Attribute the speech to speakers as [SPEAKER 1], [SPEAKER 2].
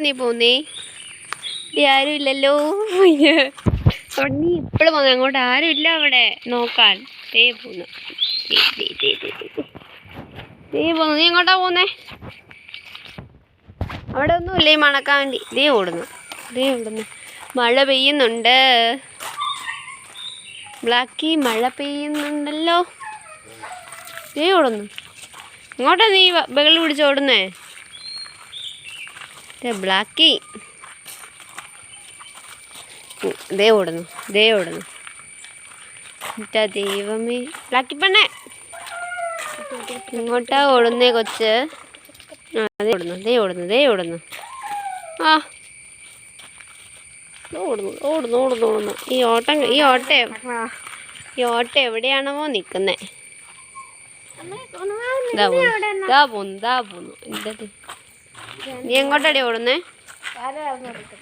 [SPEAKER 1] നീ പോന്നേ? ഇവിടെ ആരും ഇല്ലല്ലോ അവിടെ നീ ഇപ്പോഴും വന്നു? അങ്ങോട്ട് ആരും ഇല്ല അവിടെ. നോക്കാൻ. തേ പോന്നു. തേ പോന്നു. നീ എങ്ങോട്ടാ പോന്നേ? അവിടെ ഒന്നുമില്ല ഈ മണക്കാൻ വേണ്ടി. ദേ ഓടുന്നു. ദേ ഓടുന്നു. മഴ പെയ്യുന്നുണ്ട്. ബ്ലാക്കി മഴ പെയ്യുന്നുണ്ടല്ലോ. ദേ ഓടുന്നു. ഇങ്ങോട്ടാ നീ ബഗളിൽ പിടിച്ചോടുന്നേ ദേ ബ്ലാക്കി. ദേ ഓടുന്നു ദേ ഓടുന്നു. എന്നിട്ടാ ദൈവമേ. ബ്ലാക്കി പെണ്ണേ. ഇങ്ങോട്ടാ ഓടുന്നേ കൊച്ച്. ആ ദേ ഓടുന്നു ദേ ഓടുന്നു ദേ ഓടുന്നു. ആ. ഓടുന്നു ഓടുന്നു ഓടുന്നു ഓടുന്നു. ഈ ഓട്ടം ഈ ഓട്ട ഈ ഓട്ട എവിടെയാണോ നിൽക്കുന്നേ ദാ പോന്നു ദാ പോന്നു എന്താ നീ എങ്ങോട്ടടി ഓടുന്നേ?